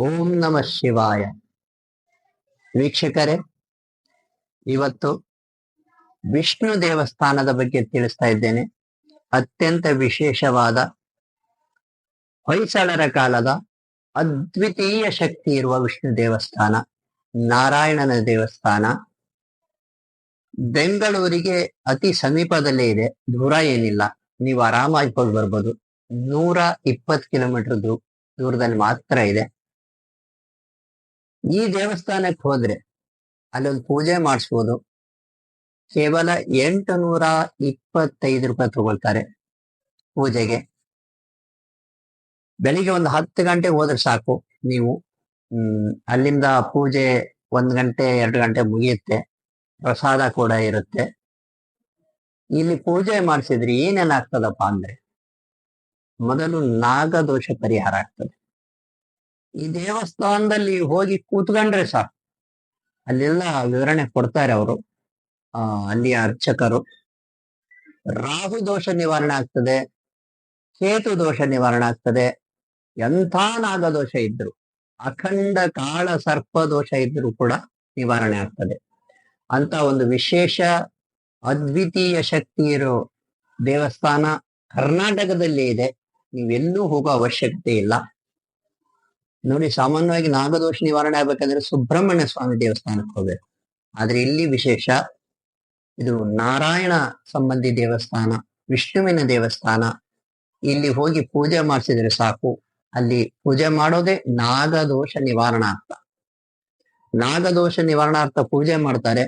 ಓಂ ನಮ ಶಿವಾಯ. ವೀಕ್ಷಕರೇ, ಇವತ್ತು ವಿಷ್ಣು ದೇವಸ್ಥಾನದ ಬಗ್ಗೆ ತಿಳಿಸ್ತಾ ಇದ್ದೇನೆ. ಅತ್ಯಂತ ವಿಶೇಷವಾದ ಹೊಯ್ಸಳರ ಕಾಲದ ಅದ್ವಿತೀಯ ಶಕ್ತಿ ಇರುವ ವಿಷ್ಣು ದೇವಸ್ಥಾನ, ನಾರಾಯಣನ ದೇವಸ್ಥಾನ. ಬೆಂಗಳೂರಿಗೆ ಅತಿ ಸಮೀಪದಲ್ಲೇ ಇದೆ, ದೂರ ಏನಿಲ್ಲ. ನೀವು ಆರಾಮಾಗಿ ಹೋಗಿ ಬರ್ಬೋದು. ನೂರ ಇಪ್ಪತ್ತು ಕಿಲೋಮೀಟರ್ ದೂರದಲ್ಲಿ ಮಾತ್ರ ಇದೆ. ಈ ದೇವಸ್ಥಾನಕ್ಕೆ ಹೋದ್ರೆ ಅಲ್ಲೊಂದು ಪೂಜೆ ಮಾಡಿಸ್ಬೋದು. ಕೇವಲ ಎಂಟು ನೂರ ಇಪ್ಪತ್ತೈದು ರೂಪಾಯಿ ತಗೊಳ್ತಾರೆ ಪೂಜೆಗೆ. ಬೆಳಿಗ್ಗೆ ಒಂದು ಹತ್ತು ಗಂಟೆಗೆ ಹೋದ್ರೆ ಸಾಕು ನೀವು. ಅಲ್ಲಿಂದ ಪೂಜೆ ಒಂದ್ ಗಂಟೆ, ಎರಡು ಗಂಟೆ ಮುಗಿಯುತ್ತೆ. ಪ್ರಸಾದ ಕೂಡ ಇರುತ್ತೆ. ಇಲ್ಲಿ ಪೂಜೆ ಮಾಡಿಸಿದ್ರೆ ಏನೇನಾಗ್ತದಪ್ಪ ಅಂದ್ರೆ ಮೊದಲು ನಾಗದೋಷ ಪರಿಹಾರ ಆಗ್ತದೆ. ಈ ದೇವಸ್ಥಾನದಲ್ಲಿ ಹೋಗಿ ಕೂತ್ಕೊಂಡ್ರೆ ಸಾಕು. ಅಲ್ಲೆಲ್ಲ ವಿವರಣೆ ಕೊಡ್ತಾರೆ ಅವರು, ಆ, ಅಲ್ಲಿಯ ಅರ್ಚಕರು. ರಾಹು ದೋಷ ನಿವಾರಣೆ ಆಗ್ತದೆ, ಕೇತು ದೋಷ ನಿವಾರಣೆ ಆಗ್ತದೆ ಎಂಥ ನಾಗದೋಷ ಇದ್ರು, ಅಖಂಡ ಕಾಳ ಸರ್ಪ ದೋಷ ಇದ್ರು ಕೂಡ ನಿವಾರಣೆ ಆಗ್ತದೆ. ಅಂತ ಒಂದು ವಿಶೇಷ ಅದ್ವಿತೀಯ ಶಕ್ತಿ ಇರೋ ದೇವಸ್ಥಾನ ಕರ್ನಾಟಕದಲ್ಲಿ ಇದೆ. ನೀವೆಲ್ಲೂ ಹೋಗೋ ಅವಶ್ಯಕತೆ ಇಲ್ಲ. ನೋಡಿ, ಸಾಮಾನ್ಯವಾಗಿ ನಾಗದೋಷ ನಿವಾರಣೆ ಆಗ್ಬೇಕಂದ್ರೆ ಸುಬ್ರಹ್ಮಣ್ಯ ಸ್ವಾಮಿ ದೇವಸ್ಥಾನಕ್ಕೆ ಹೋಗ್ಬೇಕು. ಆದ್ರೆ ಇಲ್ಲಿ ವಿಶೇಷ ಇದು ನಾರಾಯಣ ಸಂಬಂಧಿ ದೇವಸ್ಥಾನ, ವಿಷ್ಣುವಿನ ದೇವಸ್ಥಾನ. ಇಲ್ಲಿ ಹೋಗಿ ಪೂಜೆ ಮಾಡಿಸಿದ್ರೆ ಸಾಕು. ಅಲ್ಲಿ ಪೂಜೆ ಮಾಡೋದೇ ನಾಗದೋಷ ನಿವಾರಣಾರ್ಥ ನಾಗದೋಷ ನಿವಾರಣಾರ್ಥ ಪೂಜೆ ಮಾಡ್ತಾರೆ.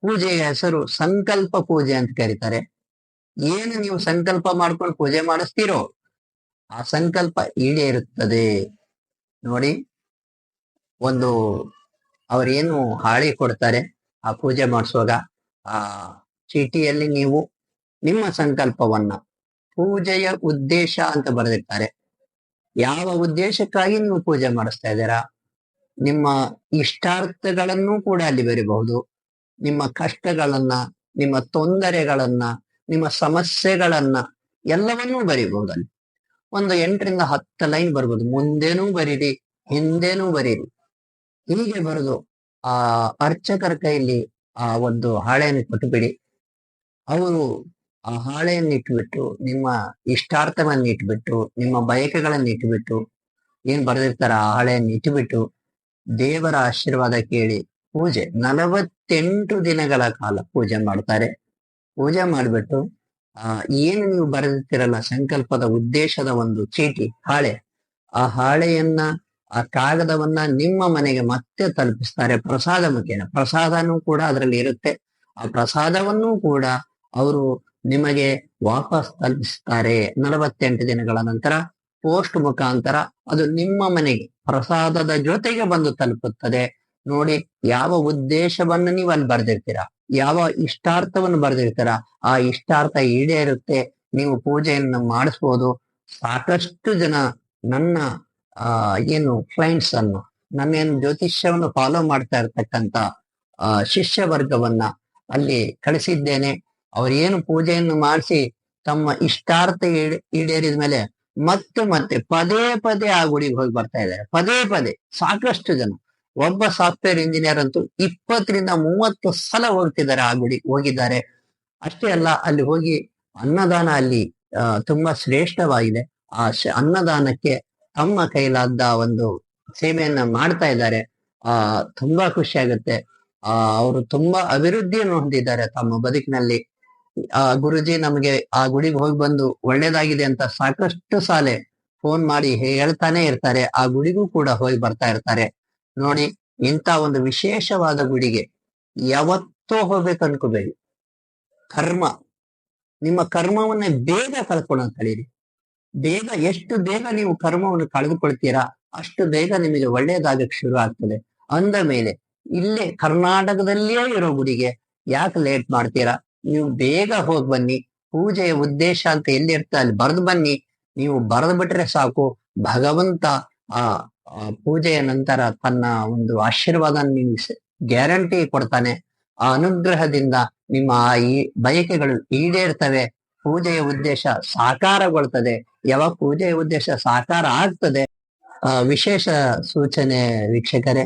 ಪೂಜೆಯ ಹೆಸರು ಸಂಕಲ್ಪ ಪೂಜೆ ಅಂತ ಕರೀತಾರೆ. ಏನು ನೀವು ಸಂಕಲ್ಪ ಮಾಡ್ಕೊಂಡು ಪೂಜೆ ಮಾಡಿಸ್ತೀರೋ, ಆ ಸಂಕಲ್ಪ ಈಡೇರುತ್ತದೆ. ನೋಡಿ, ಒಂದು ಅವರೇನು ಹಾಳಿ ಕೊಡ್ತಾರೆ ಆ ಪೂಜೆ ಮಾಡಿಸುವಾಗ, ಆ ಚೀಟಿಯಲ್ಲಿ ನೀವು ನಿಮ್ಮ ಸಂಕಲ್ಪವನ್ನ ಪೂಜೆಯ ಉದ್ದೇಶ ಅಂತ ಬರೆದಿರ್ತಾರೆ. ಯಾವ ಉದ್ದೇಶಕ್ಕಾಗಿ ನೀವು ಪೂಜೆ ಮಾಡಿಸ್ತಾ ಇದ್ದೀರಾ? ನಿಮ್ಮ ಇಷ್ಟಾರ್ಥಗಳನ್ನು ಕೂಡ ಅಲ್ಲಿ ಬರೀಬಹುದು. ನಿಮ್ಮ ಕಷ್ಟಗಳನ್ನ, ನಿಮ್ಮ ತೊಂದರೆಗಳನ್ನ, ನಿಮ್ಮ ಸಮಸ್ಯೆಗಳನ್ನ ಎಲ್ಲವನ್ನೂ ಬರೀಬಹುದು ಅಲ್ಲಿ. ಒಂದು ಎಂಟರಿಂದ ಹತ್ತು ಲೈನ್ ಬರ್ಬೋದು. ಮುಂದೇನೂ ಬರೀರಿ, ಹಿಂದೇನೂ ಬರೀರಿ. ಹೀಗೆ ಬರೆದು ಆ ಅರ್ಚಕರ ಕೈಲಿ ಆ ಒಂದು ಹಾಳೆಯನ್ನು ಕೊಟ್ಟುಬಿಡಿ. ಅವರು ಆ ಹಾಳೆಯನ್ನು ಇಟ್ಬಿಟ್ಟು ನಿಮ್ಮ ಇಷ್ಟಾರ್ಥವನ್ನು ಇಟ್ಬಿಟ್ಟು ನಿಮ್ಮ ಬಯಕೆಗಳನ್ನು ಇಟ್ಬಿಟ್ಟು ಏನ್ ಬರೆದಿರ್ತಾರ ಆ ಹಾಳೆಯನ್ನು ಇಟ್ಬಿಟ್ಟು ದೇವರ ಆಶೀರ್ವಾದ ಕೇಳಿ ಪೂಜೆ. ನಲವತ್ತೆಂಟು ದಿನಗಳ ಕಾಲ ಪೂಜೆ ಮಾಡ್ತಾರೆ. ಪೂಜೆ ಮಾಡಿಬಿಟ್ಟು ಆ, ಏನು ನೀವು ಬರೆದಿರ್ತೀರಲ್ಲ ಸಂಕಲ್ಪದ ಉದ್ದೇಶದ ಒಂದು ಚೀಟಿ, ಹಾಳೆ. ಆ ಹಾಳೆಯನ್ನ, ಆ ಕಾಗದವನ್ನ ನಿಮ್ಮ ಮನೆಗೆ ಮತ್ತೆ ತಲುಪಿಸ್ತಾರೆ ಪ್ರಸಾದ ಮುಖೇನ ಪ್ರಸಾದನೂ ಕೂಡ ಅದರಲ್ಲಿ ಇರುತ್ತೆ. ಆ ಪ್ರಸಾದವನ್ನೂ ಕೂಡ ಅವರು ನಿಮಗೆ ವಾಪಸ್ ತಲುಪಿಸ್ತಾರೆ ನಲವತ್ತೆಂಟು ದಿನಗಳ ನಂತರ. ಪೋಸ್ಟ್ ಮುಖಾಂತರ ಅದು ನಿಮ್ಮ ಮನೆಗೆ ಪ್ರಸಾದದ ಜೊತೆಗೆ ಬಂದು ತಲುಪುತ್ತದೆ. ನೋಡಿ, ಯಾವ ಉದ್ದೇಶವನ್ನು ನೀವು ಅಲ್ಲಿ ಬರ್ದಿರ್ತೀರಾ? ಯಾವ ಇಷ್ಟಾರ್ಥವನ್ನು ಬರ್ದಿರ್ತೀರಾ? ಆ ಇಷ್ಟಾರ್ಥ ಈಡೇರುತ್ತೆ, ನೀವು ಪೂಜೆಯನ್ನು ಮಾಡಿಸ್ಬೋದು. ಸಾಕಷ್ಟು ಜನ ನನ್ನ, ಆ, ಏನು ಕ್ಲೈಂಟ್ಸ್ ಅನ್ನು, ನನ್ನ ಏನು ಜ್ಯೋತಿಷ್ಯವನ್ನು ಫಾಲೋ ಮಾಡ್ತಾ ಇರ್ತಕ್ಕಂತ ಶಿಷ್ಯ ವರ್ಗವನ್ನ ಅಲ್ಲಿ ಕಳಿಸಿದ್ದೇನೆ. ಅವ್ರೇನು ಪೂಜೆಯನ್ನು ಮಾಡಿಸಿ ತಮ್ಮ ಇಷ್ಟಾರ್ಥ ಈಡೇ- ಈಡೇರಿದ ಮೇಲೆ ಮತ್ತೆ ಮತ್ತೆ ಪದೇ ಪದೇ ಆ ಗುಡಿಗೆ ಹೋಗಿ ಬರ್ತಾ ಇದ್ದಾರೆ. ಪದೇ ಪದೇ ಸಾಕಷ್ಟು ಜನ. ಒಬ್ಬ ಸಾಫ್ಟ್ವೇರ್ ಇಂಜಿನಿಯರ್ ಅಂತೂ ಇಪ್ಪತ್ತರಿಂದ ಮೂವತ್ತು ಸಲ ಹೋಗ್ತಿದ್ದಾರೆ ಆ ಗುಡಿ, ಹೋಗಿದ್ದಾರೆ. ಅಷ್ಟೇ ಅಲ್ಲ, ಅಲ್ಲಿ ಹೋಗಿ ಅನ್ನದಾನ ಅಲ್ಲಿ ತುಂಬಾ ಶ್ರೇಷ್ಠವಾಗಿದೆ. ಆ ಅನ್ನದಾನಕ್ಕೆ ತಮ್ಮ ಕೈಲಾದ ಒಂದು ಸೇವೆಯನ್ನ ಮಾಡ್ತಾ ಇದ್ದಾರೆ. ಆ, ತುಂಬಾ ಖುಷಿ ಆಗುತ್ತೆ. ಆ, ಅವರು ತುಂಬಾ ಅಭಿವೃದ್ಧಿಯನ್ನು ಹೊಂದಿದ್ದಾರೆ ತಮ್ಮ ಬದುಕಿನಲ್ಲಿ. ಆ, ಗುರುಜಿ ನಮಗೆ ಆ ಗುಡಿಗೆ ಹೋಗಿ ಬಂದು ಒಳ್ಳೇದಾಗಿದೆ ಅಂತ ಸಾಕಷ್ಟು ಸಾಲೆ ಫೋನ್ ಮಾಡಿ ಹೇಳ್ತಾನೆ ಇರ್ತಾರೆ. ಆ ಗುಡಿಗೂ ಕೂಡ ಹೋಗಿ ಬರ್ತಾ ಇರ್ತಾರೆ. ನೋಡಿ, ಇಂಥ ಒಂದು ವಿಶೇಷವಾದ ಗುಡಿಗೆ ಯಾವತ್ತೋ ಹೋಗ್ಬೇಕು ಅನ್ಕೋಬೇಡಿ. ಕರ್ಮ. ನಿಮ್ಮ ಕರ್ಮವನ್ನೇ ಬೇಗ ಕಳ್ಕೊಳ್ಳೋದು ಕಳೀರಿ ಬೇಗ, ಎಷ್ಟು ಬೇಗ ನೀವು ಕರ್ಮವನ್ನು ಕಳೆದುಕೊಳ್ತೀರಾ, ಅಷ್ಟು ಬೇಗ ನಿಮಗೆ ಒಳ್ಳೇದಾಗಕ್ಕೆ ಶುರು ಆಗ್ತದೆ. ಅಂದ ಮೇಲೆ, ಇಲ್ಲೇ ಕರ್ನಾಟಕದಲ್ಲಿಯೇ ಇರೋ ಗುಡಿಗೆ ಯಾಕೆ ಲೇಟ್ ಮಾಡ್ತೀರಾ? ನೀವು ಬೇಗ ಹೋಗಿ ಬನ್ನಿ. ಪೂಜೆಯ ಉದ್ದೇಶ ಅಂತ ಎಲ್ಲಿರ್ತ ಅಲ್ಲಿ ಬರೆದು ಬನ್ನಿ. ನೀವು ಬರೆದು ಬಿಟ್ರೆ ಸಾಕು. ಭಗವಂತ ಆ ಪೂಜೆಯ ನಂತರ ತನ್ನ ಒಂದು ಆಶೀರ್ವಾದ ನಿಮ್ಗೆ ಗ್ಯಾರಂಟಿ ಕೊಡ್ತಾನೆ. ಆ ಅನುಗ್ರಹದಿಂದ ನಿಮ್ಮ ಆ ಈ ಬಯಕೆಗಳು ಈಡೇರ್ತವೆ. ಪೂಜೆಯ ಉದ್ದೇಶ ಸಾಕಾರಗೊಳ್ತದೆ. ಯಾವಾಗ ಪೂಜೆಯ ಉದ್ದೇಶ ಸಾಕಾರ ಆಗ್ತದೆ ಆ, ವಿಶೇಷ ಸೂಚನೆ ವೀಕ್ಷಕರೇ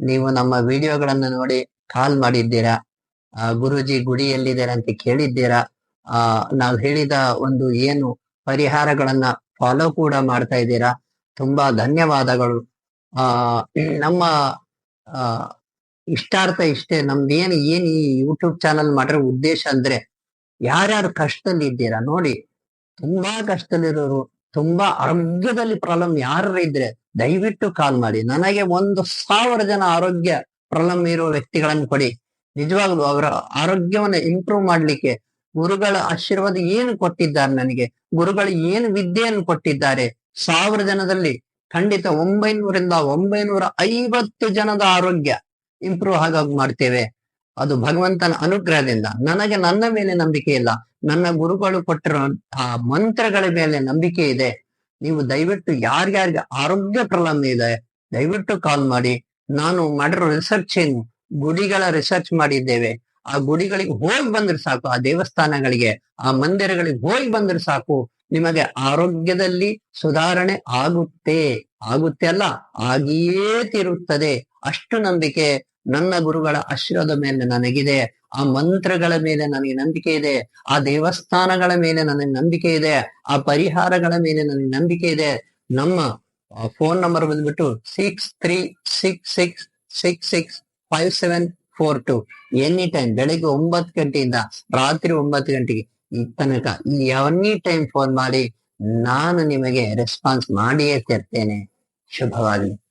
ನೀವು ನಮ್ಮ ವಿಡಿಯೋಗಳನ್ನು ನೋಡಿ ಕಾಲ್ ಮಾಡಿದ್ದೀರಾ? ಗುರುಜಿ ಗುಡಿ ಎಲ್ಲಿದ್ದೀರಾ ಅಂತ ಕೇಳಿದ್ದೀರಾ? ಆ ನಾವು ಹೇಳಿದ ಒಂದು ಏನು ಪರಿಹಾರಗಳನ್ನ ಫಾಲೋ ಕೂಡ ಮಾಡ್ತಾ ಇದ್ದೀರಾ? ತುಂಬಾ ಧನ್ಯವಾದಗಳು. ಆ, ನಮ್ಮ ಇಷ್ಟಾರ್ಥ ಇಷ್ಟೇ ನಮ್ದೇನು ಏನ್ ಈ ಯೂಟ್ಯೂಬ್ ಚಾನಲ್ ಮಾಡಿರೋ ಉದ್ದೇಶ ಅಂದ್ರೆ ಯಾರ್ಯಾರು ಕಷ್ಟದಲ್ಲಿ ಇದ್ದೀರಾ ನೋಡಿ, ತುಂಬಾ ಕಷ್ಟದಲ್ಲಿರೋರು, ತುಂಬಾ ಆರೋಗ್ಯದಲ್ಲಿ ಪ್ರಾಬ್ಲಮ್ ಯಾರು ಇದ್ರೆ ದಯವಿಟ್ಟು ಕಾಲ್ ಮಾಡಿ. ನನಗೆ ಒಂದು ಸಾವಿರ ಜನ ಆರೋಗ್ಯ ಪ್ರಾಬ್ಲಮ್ ಇರೋ ವ್ಯಕ್ತಿಗಳನ್ನು ಕೊಡಿ. ನಿಜವಾಗ್ಲೂ ಅವರ ಆರೋಗ್ಯವನ್ನು ಇಂಪ್ರೂವ್ ಮಾಡ್ಲಿಕ್ಕೆ ಗುರುಗಳ ಆಶೀರ್ವಾದ ಏನು ಕೊಟ್ಟಿದ್ದಾರೆ ನನಗೆ? ಗುರುಗಳು ಏನು ವಿದ್ಯೆಯನ್ನು ಕೊಟ್ಟಿದ್ದಾರೆ? ಸಾವಿರ ಜನದಲ್ಲಿ ಖಂಡಿತ ಒಂಬೈನೂರಿಂದ ಒಂಬೈನೂರ ಐವತ್ತು ಜನದ ಆರೋಗ್ಯ ಇಂಪ್ರೂವ್ ಆಗಾಗ್ ಮಾಡ್ತೇವೆ. ಅದು ಭಗವಂತನ ಅನುಗ್ರಹದಿಂದ. ನನಗೆ ನನ್ನ ಮೇಲೆ ನಂಬಿಕೆ ಇಲ್ಲ. ನನ್ನ ಗುರುಗಳು ಕೊಟ್ಟಿರೋ ಆ ಮಂತ್ರಗಳ ಮೇಲೆ ನಂಬಿಕೆ ಇದೆ. ನೀವು ದಯವಿಟ್ಟು ಯಾರ್ಯಾರಿಗೆ ಆರೋಗ್ಯ ಪ್ರಾಬ್ಲಮ್ ಇದೆ, ದಯವಿಟ್ಟು ಕಾಲ್ ಮಾಡಿ. ನಾನು ಮಾಡಿರೋ ರಿಸರ್ಚ್ ಏನು? ಗುಡಿಗಳ ರಿಸರ್ಚ್ ಮಾಡಿದ್ದೇವೆ. ಆ ಗುಡಿಗಳಿಗೆ ಹೋಗಿ ಬಂದ್ರೆ ಸಾಕು. ಆ ದೇವಸ್ಥಾನಗಳಿಗೆ, ಆ ಮಂದಿರಗಳಿಗೆ ಹೋಗಿ ಬಂದ್ರೆ ಸಾಕು. ನಿಮಗೆ ಆರೋಗ್ಯದಲ್ಲಿ ಸುಧಾರಣೆ ಆಗುತ್ತೆ. ಆಗುತ್ತೆ ಅಲ್ಲ? ಆಗಿಯೇ ತಿರುತ್ತದೆ. ಅಷ್ಟು ನಂಬಿಕೆ ನನ್ನ ಗುರುಗಳ ಆಶೀರ್ವಾದ ಮೇಲೆ ನನಗಿದೆ. ಆ ಮಂತ್ರಗಳ ಮೇಲೆ ನನಗೆ ನಂಬಿಕೆ ಇದೆ. ಆ ದೇವಸ್ಥಾನಗಳ ಮೇಲೆ ನನಗೆ ನಂಬಿಕೆ ಇದೆ. ಆ ಪರಿಹಾರಗಳ ಮೇಲೆ ನನಗೆ ನಂಬಿಕೆ ಇದೆ. ನಮ್ಮ ಫೋನ್ ನಂಬರ್ ಬಂದ್ಬಿಟ್ಟು six three six six six six five seven four two any time ಬೆಳಿಗ್ಗೆ ಒಂಬತ್ತು ಗಂಟೆಯಿಂದ ರಾತ್ರಿ ಒಂಬತ್ತು ಗಂಟೆಗೆ. ತನಕ. ಎನಿ ಟೈಮ್ ಫೋನ್ ಮಾಡಿ ನಾನು ನಿಮಗೆ ರೆಸ್ಪಾನ್ಸ್ ಮಾಡಿಯೇ ತರ್ತೇನೆ ಶುಭವಾಗಲಿ.